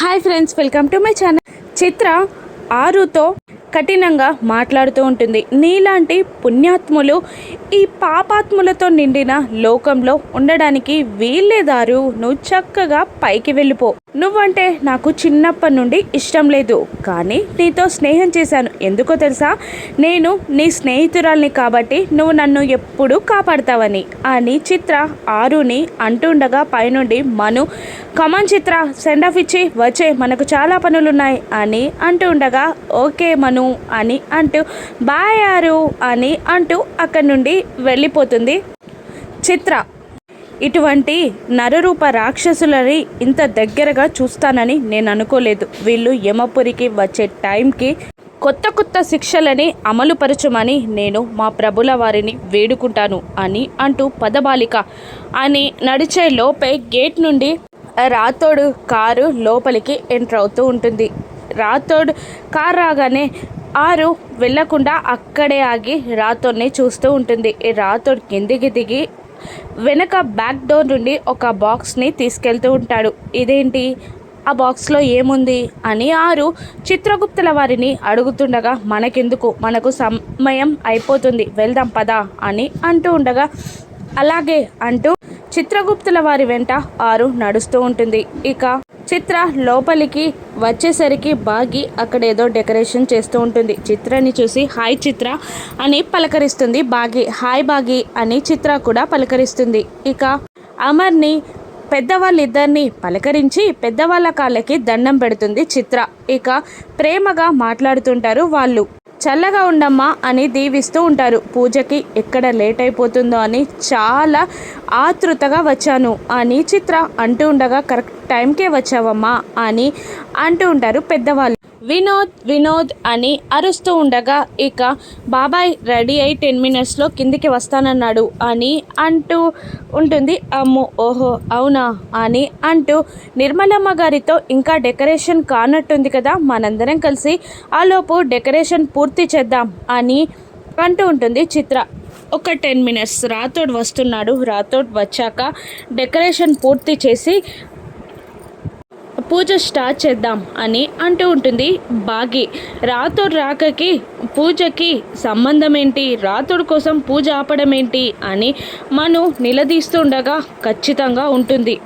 Hi friends welcome to my channel. Chitra ఆరుతో కఠినంగా మాట్లాడుతూ ఉంటుంది. నీలాంటి పుణ్యాత్ములు ఈ పాపాత్ములతో నిండిన లోకంలో ఉండడానికి వీల్లేదారు. నువ్వు చక్కగా పైకి వెళ్ళిపో. నువ్వంటే నాకు చిన్నప్పటి నుండి ఇష్టం లేదు కానీ నీతో స్నేహం చేశాను. ఎందుకో తెలుసా? నేను నీ స్నేహితురాల్ని కాబట్టి నువ్వు నన్ను ఎప్పుడూ కాపాడతావని. అని చిత్ర ఆరుని అంటుండగా పైనుండి Manu come on Chitra send off ఇచ్చి వచ్చే మనకు చాలా పనులున్నాయి అని అంటూ ఉండగా ఓకే మను అని అంటూ బాయ్ ఆరు అని అంటూ అక్కడి నుండి వెళ్ళిపోతుంది. చిత్ర ఇటువంటి నరరూప రాక్షసులని ఇంత దగ్గరగా చూస్తానని నేను అనుకోలేదు. వీళ్ళు యమపురికి వచ్చే టైంకి కొత్త కొత్త శిక్షలని అమలుపరచమని నేను మా ప్రభుల వారిని వేడుకుంటాను అని అంటూ పదబాలిక అని నడిచే లోపే గేట్ నుండి రాతోడు కారు లోపలికి ఎంటర్ అవుతూ ఉంటుంది. రాతోడు కారు రాగానే ఆరు వెళ్ళకుండా అక్కడే ఆగి రాతోడ్ని చూస్తూ ఉంటుంది. రాతోడు కిందికి దిగి వెనక బ్యాక్ డోర్ నుండి ఒక బాక్స్ని తీసుకెళ్తూ ఉంటాడు. ఇదేంటి? ఆ బాక్స్లో ఏముంది? అని ఆరు చిత్రగుప్తుల వారిని అడుగుతుండగా మనకెందుకు? మనకు సమయం అయిపోతుంది. వెళ్దాం పదా అని అంటూ ఉండగా అలాగే అంటూ చిత్రగుప్తుల వారి వెంట ఆరు నడుస్తూ ఉంటుంది. ఇక చిత్ర లోపలికి వచ్చేసరికి బాగి అక్కడ ఏదో డెకరేషన్ చేస్తూ ఉంటుంది. చిత్రని చూసి హాయ్ చిత్ర అని పలకరిస్తుంది బాగి. హాయ్ బాగి అని చిత్ర కూడా పలకరిస్తుంది. ఇక అమర్ని పెద్దవాళ్ళిద్దరిని పలకరించి పెద్దవాళ్ళ కాళ్ళకి దండం పెడుతుంది చిత్ర. ఇక ప్రేమగా మాట్లాడుతుంటారు వాళ్ళు. చల్లగా ఉండమ్మా అని దీవిస్తూ ఉంటారు. పూజకి ఎక్కడ లేట్ అయిపోతుందో అని చాలా ఆతృతగా వచ్చాను. అని చిత్ర అంటూ ఉండగా కరెక్ట్ టైంకే వచ్చావమ్మా అని అంటూ ఉంటారు పెద్దవాళ్ళు. వినోద్ వినోద్ అని అరుస్తూ ఉండగా ఇక బాబాయ్ రెడీ అయి టెన్ మినిట్స్లో కిందికి వస్తానన్నాడు అని అంటూ ఉంటుంది. అమ్మో ఓహో అవునా అని అంటూ నిర్మలమ్మ గారితో ఇంకా డెకరేషన్ కానట్టుంది కదా మనందరం కలిసి ఆలోపు డెకరేషన్ పూర్తి చేద్దాం అని అంటూ ఉంటుంది చిత్ర. ఒక టెన్ మినిట్స్ రాతోడ్ వస్తున్నాడు. రాతోడ్ వచ్చాక డెకరేషన్ పూర్తి చేసి పూజ స్టార్ట్ చేద్దాం అని అంటూ ఉంటుంది బాగి. రాతోడు రాకకి పూజకి సంబంధం ఏంటి రాతోడు కోసం పూజ ఆపడం ఏంటి అని మను నిలదీస్తుండగా ఖచ్చితంగా ఉంటుంది.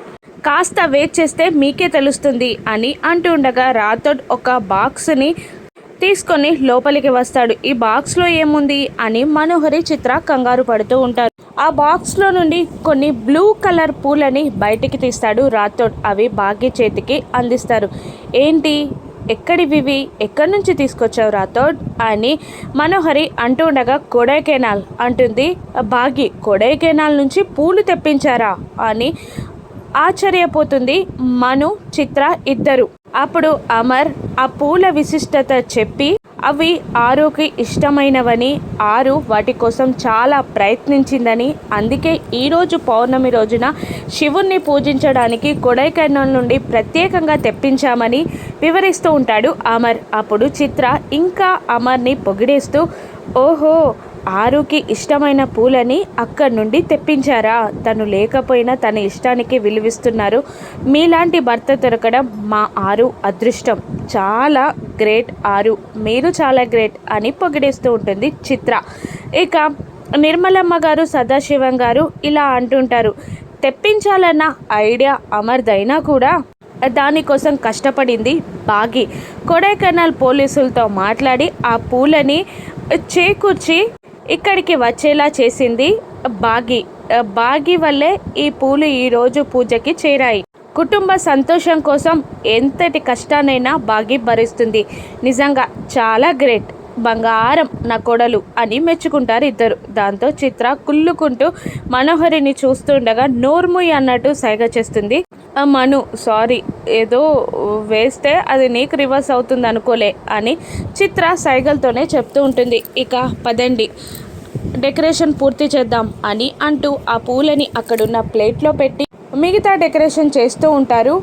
కాస్త వెయిట్ చేస్తే మీకే తెలుస్తుంది అని అంటూ ఉండగా రాతోడ్ ఒక బాక్స్ని తీసుకొని లోపలికి వస్తాడు. ఈ బాక్స్లో ఏముంది? అని మనోహరి చిత్ర కంగారు పడుతూ ఉంటారు. ఆ బాక్స్లో నుండి కొన్ని బ్లూ కలర్ పూలని బయటికి తీస్తాడు రాథోడ్. అవి బాగి చేతికి అందిస్తారు. ఏంటి? ఎక్కడివివి ఎక్కడి నుంచి తీసుకొచ్చావు రాథోడ్? అని మనోహరి అంటూ ఉండగా కొడైకెనాల్ అంటుంది. బాగి కొడైకెనాల్ నుంచి పూలు తెప్పించారా? అని ఆశ్చర్యపోతుంది మను చిత్ర ఇద్దరు. అప్పుడు అమర్ ఆ పూల విశిష్టత చెప్పి అవి ఆరుకి ఇష్టమైనవని ఆరు వాటి కోసం చాలా ప్రయత్నించిందని. అందుకే ఈరోజు పౌర్ణమి రోజున శివుణ్ణి పూజించడానికి కొడైకెనాల్ నుండి ప్రత్యేకంగా తెప్పించామని వివరిస్తూ ఉంటాడు అమర్. అప్పుడు చిత్ర ఇంకా అమర్ని పొగిడేస్తూ ఓహో ఆరుకి ఇష్టమైన పూలని అక్కడి నుండి తెప్పించారా? తను లేకపోయినా తన ఇష్టానికి విలువిస్తున్నారు. మీలాంటి భర్త దొరకడం మా ఆరు అదృష్టం. చాలా గ్రేట్ ఆరు మీరు చాలా గ్రేట్ అని పొగిడేస్తూ ఉంటుంది చిత్ర. ఇక నిర్మలమ్మ గారు సదాశివం గారు ఇలా అంటుంటారు తెప్పించాలన్న ఐడియా అమర్దైనా కూడా దానికోసం కష్టపడింది బాగి. కొడైకెనాల్ పోలీసులతో మాట్లాడి ఆ పూలని చేకూర్చి ఇక్కడికి వచ్చేలా చేసింది బాగి. బాగి వల్లే ఈ పూలు ఈరోజు పూజకి చేరాయి. కుటుంబ సంతోషం కోసం ఎంతటి కష్టానైనా బాగి భరిస్తుంది నిజంగా చాలా గ్రేట్. బంగారం నా కొడలు అని మెచ్చుకుంటారు ఇద్దరు. దాంతో చిత్ర కుళ్ళుకుంటూ మనోహరిని చూస్తుండగా నోర్ముయ్ అన్నట్టు సైగ చేస్తుంది. మను సారీ ఏదో వేస్తే అది నీకు రివర్స్ అవుతుంది అనుకోలే అని చిత్ర సైగలతోనే చెప్తూ ఉంటుంది. ఇక పదండి డెకరేషన్ పూర్తి చేద్దాం అని అంటూ ఆ పూలని అక్కడున్న ప్లేట్లో పెట్టి మిగతా డెకరేషన్ చేస్తూ ఉంటారు.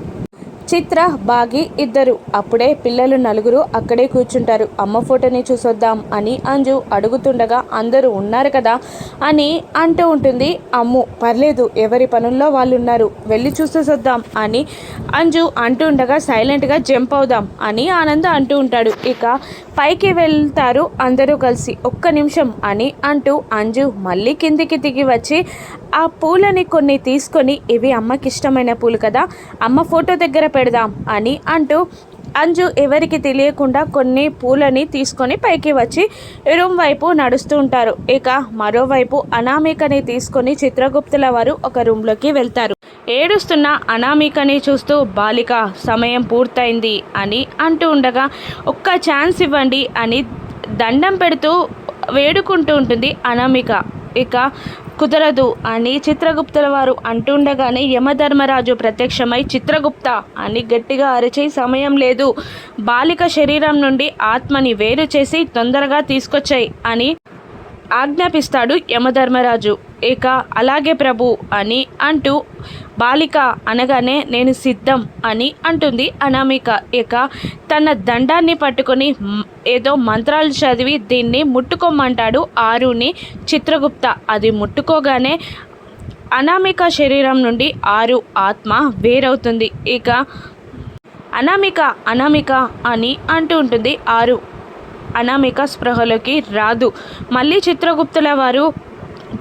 చిత్ర బాగి ఇద్దరు. అప్పుడే పిల్లలు నలుగురు అక్కడే కూర్చుంటారు. అమ్మ ఫోటోని చూసొద్దాం అని అంజు అడుగుతుండగా అందరూ ఉన్నారు కదా అని అంటూ ఉంటుంది. అమ్ము పర్లేదు ఎవరి పనుల్లో వాళ్ళు ఉన్నారు వెళ్ళి చూసేసొద్దాం అని అంజు అంటూ ఉండగా సైలెంట్గా జంప్ అవుదాం అని ఆనంద్ అంటూ ఉంటాడు. ఇక పైకి వెళ్తారు అందరూ కలిసి ఒక్క నిమిషం అని అంటూ అంజు మళ్ళీ కిందికి దిగి వచ్చి ఆ పూలని కొన్ని తీసుకొని ఇవి అమ్మకి ఇష్టమైన పూలు కదా అమ్మ ఫోటో దగ్గర పెడదాం అని అంటూ అంజు ఎవరికి తెలియకుండా కొన్ని పూలని తీసుకొని పైకి వచ్చి రూమ్ వైపు నడుస్తూ ఉంటారు. ఇక మరోవైపు అనామికని తీసుకొని చిత్రగుప్తుల వారు ఒక రూమ్లోకి వెళ్తారు. ఏడుస్తున్న అనామికని చూస్తూ బాలిక సమయం పూర్తయింది అని అంటూ ఉండగా ఒక్క ఛాన్స్ ఇవ్వండి అని దండం పెడుతూ వేడుకుంటూ ఉంటుంది అనామిక. ఇక కుదరదు అని చిత్రగుప్తుల వారు అంటుండగానే యమధర్మరాజు ప్రత్యక్షమై చిత్రగుప్త అని గట్టిగా అరిచే సమయం లేదు. బాలిక శరీరం నుండి ఆత్మని వేరు చేసి తొందరగా తీసుకొచ్చాయి అని ఆజ్ఞాపిస్తాడు యమధర్మరాజు. ఇక అలాగే ప్రభు అని అంటూ బాలిక అనగానే నేను సిద్ధం అని అంటుంది అనామిక. ఇక తన దండాన్ని పట్టుకొని ఏదో మంత్రాలు చదివి దీన్ని ముట్టుకోమంటాడు ఆరుని చిత్రగుప్త. అది ముట్టుకోగానే అనామిక శరీరం నుండి ఆరు ఆత్మ వేరవుతుంది. ఇక అనామిక అనామిక అని అంటూ ఉంటుంది ఆరు. అనామిక స్పృహలోకి రాదు. మళ్ళీ చిత్రగుప్తుల వారు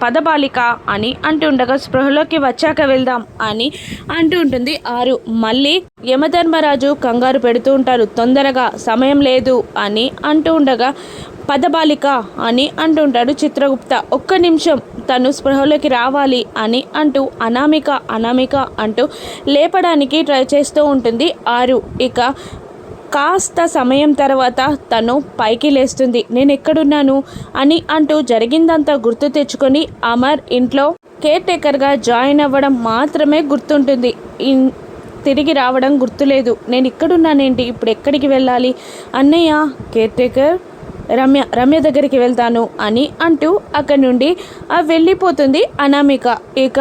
పదబాలిక అని అంటుండగా స్పృహలోకి వచ్చాక వెళ్దాం అని అంటూ ఉంటుంది ఆరు. మళ్ళీ యమధర్మరాజు కంగారు పెడుతూ ఉంటారు. తొందరగా సమయం లేదు అని అంటూ ఉండగా పదబాలిక అని అంటుంటాడు చిత్రగుప్త. ఒక్క నిమిషం తను స్పృహలోకి రావాలి అని అంటూ అనామిక అనామిక అంటూ లేపడానికి ట్రై చేస్తూ ఉంటుంది ఆరు. ఇక కాస్త సమయం తర్వాత తను పైకి లేస్తుంది. నేను ఎక్కడున్నాను అని అంటూ జరిగిందంతా గుర్తు తెచ్చుకొని అమర్ ఇంట్లో కేర్ టేకర్గా జాయిన్ అవ్వడం మాత్రమే గుర్తుంటుంది. తిరిగి రావడం గుర్తులేదు. నేను ఇక్కడున్నానేంటి ఇప్పుడు ఎక్కడికి వెళ్ళాలి? అన్నయ్య కేర్ టేకర్ రమ్య రమ్య దగ్గరికి వెళ్తాను అని అంటూ అక్కడి నుండి వెళ్ళిపోతుంది అనామిక. ఇక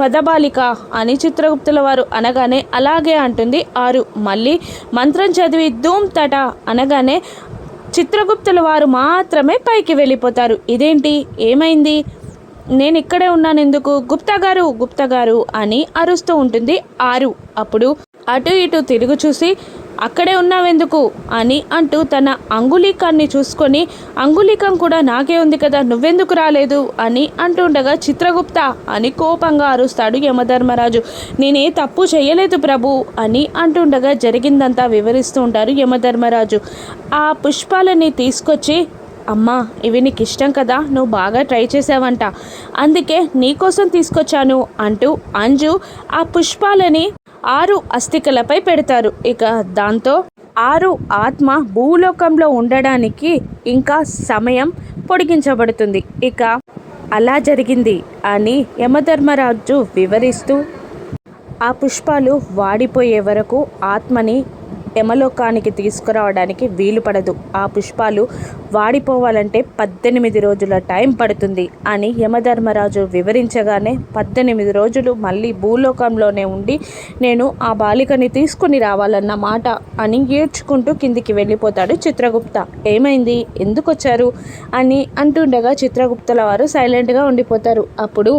పదబాలిక అని చిత్రగుప్తుల వారు అనగానే అలాగే అంటుంది ఆరు. మళ్ళీ మంత్రం చదివి ధూమ్ తట అనగానే చిత్రగుప్తుల వారు మాత్రమే పైకి వెళ్ళిపోతారు. ఇదేంటి? ఏమైంది? నేను ఇక్కడే ఉన్నాను ఎందుకు గుప్తా గారు గుప్తా గారు అని అరుస్తూ ఉంటుంది ఆరు. అప్పుడు అటు ఇటు తిరుగు చూసి అక్కడే ఉన్నావెందుకు? అని అంటూ తన అంగులీకాన్ని చూసుకొని అంగులీకం కూడా నాకే ఉంది కదా నువ్వెందుకు రాలేదు? అని అంటుండగా చిత్రగుప్త అని కోపంగా అరుస్తాడు యమధర్మరాజు. నేనే తప్పు చేయలేదు ప్రభు అని అంటుండగా జరిగిందంతా వివరిస్తూ ఉంటారు యమధర్మరాజు. ఆ పుష్పాలని తీసుకొచ్చి అమ్మా ఇవి నీకు ఇష్టం కదా నువ్వు బాగా ట్రై చేసావంట అందుకే నీకోసం తీసుకొచ్చాను అంటూ అంజు ఆ పుష్పాలని ఆరు అస్థికలపై పెడతారు. ఇక దాంతో ఆరు ఆత్మ భూలోకంలో ఉండడానికి ఇంకా సమయం పొడిగించబడుతుంది. ఇక అలా జరిగింది అని యమధర్మరాజు వివరిస్తూ ఆ పుష్పాలు వాడిపోయే వరకు ఆత్మని యమలోకానికి తీసుకురావడానికి వీలు పడదు. ఆ పుష్పాలు వాడిపోవాలంటే పద్దెనిమిది రోజుల టైం పడుతుంది అని యమధర్మరాజు వివరించగానే పద్దెనిమిది రోజులు మళ్ళీ భూలోకంలోనే ఉండి నేను ఆ బాలికని తీసుకుని రావాలన్న మాట అని ఏడ్చుకుంటూ కిందికి వెళ్ళిపోతాడు చిత్రగుప్త. ఏమైంది? ఎందుకు వచ్చారు అని అంటుండగా చిత్రగుప్తల వారు సైలెంట్గా ఉండిపోతారు. అప్పుడు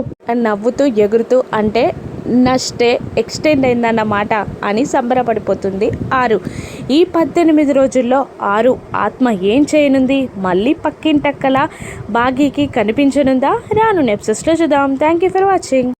నవ్వుతూ ఎగురుతూ అంటే నష్టే ఎక్స్టెండ్ అయిందన్నమాట అని సంబరపడిపోతుంది ఆరు. ఈ పద్దెనిమిది రోజుల్లో ఆరు ఆత్మ ఏం చేయనుంది? మళ్ళీ పక్కింటక్కల బాగీకి కనిపించనుందా? రాను నెప్సెస్లో చూద్దాం. Thank you for watching